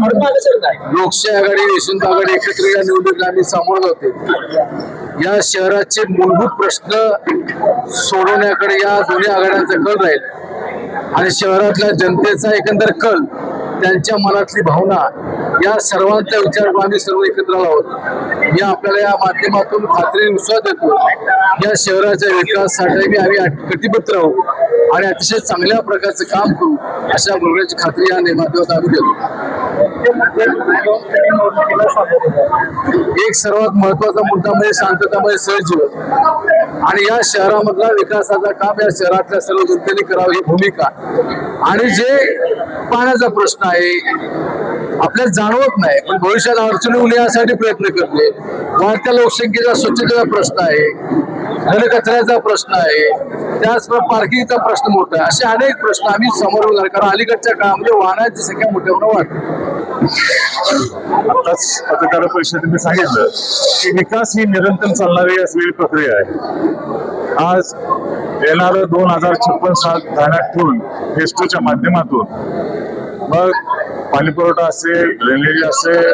लोकशाही आघाडी यशवंत आघाडी एकत्र या निवडणुकीला आम्ही सामोरं जाते या शहराचे मूलभूत प्रश्न सोडवण्याकडे या दोन्ही आघाड्यांचा कल राहील. आणि शहरातल्या जनतेचा एकंदर कल त्यांच्या मनातली भावना या सर्वांचा विचार करून आम्ही सर्व एकत्र आहोत. मी आपल्याला या माध्यमातून खात्री विश्वास देतो. या शहराच्या विकासासाठी आम्ही कटिबद्ध राहू आणि अतिशय चांगल्या प्रकारचं काम करू अशा बोलण्याची खात्री या माध्यमात आम्ही देतो. एक सर्वात महत्त्वाचा मुद्दा म्हणजे शांततामध्ये सहजीवन. आणि या शहरामधला विकासाचा काम या शहरातल्या सर्व जनतेने करावं ही भूमिका. आणि जे पाण्याचा प्रश्न आहे आपल्याला जाणवत नाही पण भविष्यात अडचणी होऊ यासाठी प्रयत्न करते. वाढत्या लोकसंख्येचा स्वच्छतेचा प्रश्न आहे घनकचऱ्याचा प्रश्न आहे त्याचप्रमाणे पार्किंगचा प्रश्न मोठा आहे. असे अनेक प्रश्न आम्ही समोर कारण अलीकडच्या काळामध्ये वाहनांची संख्या मोठ्या प्रमाणात वाढते आताच पत्रकार परिषदेने सांगितलं की विकास ही निरंतर चालणारी असलेली प्रक्रिया आहे. आज येणारं दोन हजार छप्पन साल ध्यानात ठेवून फेस्टोच्या माध्यमातून मग पाणीपुरवठा असेल ड्रेनेज असेल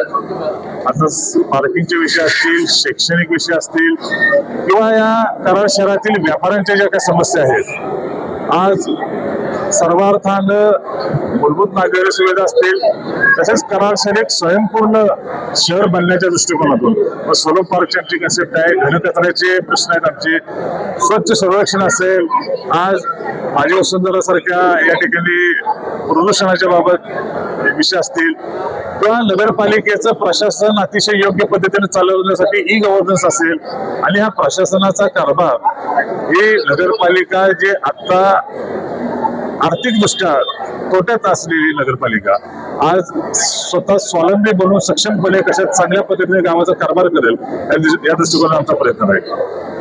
आता पार्किंगचे विषय असतील शैक्षणिक विषय असतील किंवा या कराड शहरातील व्यापाऱ्यांच्या ज्या काही समस्या आहेत आज सर्वार्थानं मूलभूत नागरी सुविधा असतील तसेच कराड शहर एक स्वयंपूर्ण शहर बनण्याच्या दृष्टिकोनातून. मग सोलो पार्कची आमची कन्सेप्ट आहे घनकचऱ्याचे प्रश्न आहेत आमचे. स्वच्छ संरक्षण असेल आज माझी वसुंधरा सारख्या या ठिकाणी प्रदूषणाच्या बाबत विषय असतील किंवा नगरपालिकेचं प्रशासन अतिशय योग्य पद्धतीने चालवण्यासाठी ई गव्हर्नन्स असेल आणि हा प्रशासनाचा कारभार ही नगरपालिका जे आता आर्थिकदृष्ट्या तोट्यात असलेली नगरपालिका आज स्वतः स्वावलंबी बनून सक्षमपणे कशा चांगल्या पद्धतीने गावाचा कारभार करेल या या दृष्टिकोनात आमचा प्रयत्न आहे.